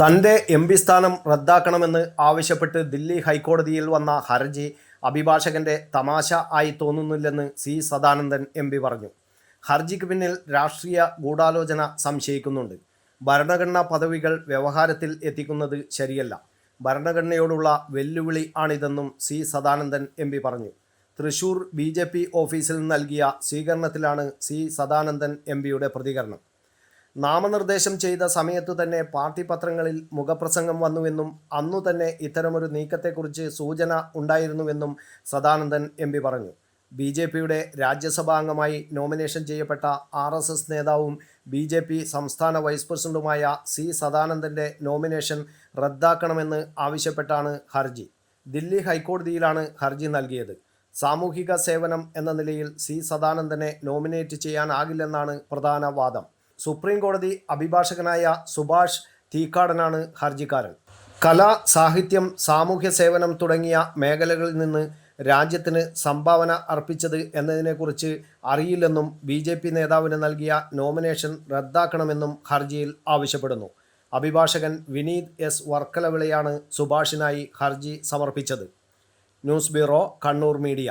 തന്റെ M P സ്ഥാനം റദ്ദാക്കണമെന്ന് ആവശ്യപ്പെട്ട് ദില്ലി ഹൈക്കോടതിയിൽ വന്ന ഹർജി അഭിഭാഷകന്റെ തമാശ ആയി തോന്നുന്നില്ലെന്ന് സി സദാനന്ദൻ എം പി പറഞ്ഞു. ഹർജിക്ക് പിന്നിൽ രാഷ്ട്രീയ ഗൂഢാലോചന സംശയിക്കുന്നുണ്ട്. ഭരണഘടനാ പദവികൾ വ്യവഹാരത്തിൽ എത്തിക്കുന്നത് ശരിയല്ല. ഭരണഘടനയോടുള്ള വെല്ലുവിളി ആണിതെന്നും സി സദാനന്ദൻ എം പി പറഞ്ഞു. തൃശൂർ ബി ഓഫീസിൽ നൽകിയ സ്വീകരണത്തിലാണ് സി സദാനന്ദൻ എം പ്രതികരണം. നാമനിർദ്ദേശം ചെയ്ത സമയത്തു തന്നെ പാർട്ടി പത്രങ്ങളിൽ മുഖപ്രസംഗം വന്നുവെന്നും അന്നു തന്നെ ഇത്തരമൊരു നീക്കത്തെക്കുറിച്ച് സൂചന ഉണ്ടായിരുന്നുവെന്നും സദാനന്ദൻ എം പി പറഞ്ഞു. ബി ജെ പിയുടെ രാജ്യസഭാംഗമായി നോമിനേഷൻ ചെയ്യപ്പെട്ട ആർ എസ് എസ് നേതാവും ബി ജെ പി സംസ്ഥാന വൈസ് പ്രസിഡന്റുമായ സി സദാനന്ദന്റെ നോമിനേഷൻ റദ്ദാക്കണമെന്ന് ആവശ്യപ്പെട്ടാണ് ഹർജി. ദില്ലി ഹൈക്കോടതിയിലാണ് ഹർജി നൽകിയത്. സാമൂഹിക സേവനം എന്ന നിലയിൽ സി സദാനന്ദനെ നോമിനേറ്റ് ചെയ്യാനാകില്ലെന്നാണ് പ്രധാന വാദം. സുപ്രീം കോടതി അഭിഭാഷകനായ സുഭാഷ് തീക്കാടനാണ് ഹർജിക്കാരൻ. കല സാഹിത്യം സാമൂഹ്യ സേവനം തുടങ്ങിയ മേഖലകളിൽ നിന്ന് രാജ്യത്തിന് സംഭാവന അർപ്പിച്ചത് എന്നതിനെക്കുറിച്ച് അറിയില്ലെന്നും ബി ജെ പി നേതാവിന് നൽകിയ നോമിനേഷൻ റദ്ദാക്കണമെന്നും ഹർജിയിൽ ആവശ്യപ്പെടുന്നു. അഭിഭാഷകൻ വിനീത് എസ് വർക്കലവിളയാണ് സുഭാഷിനായി ഹർജി സമർപ്പിച്ചത്. News bureau Kannur media.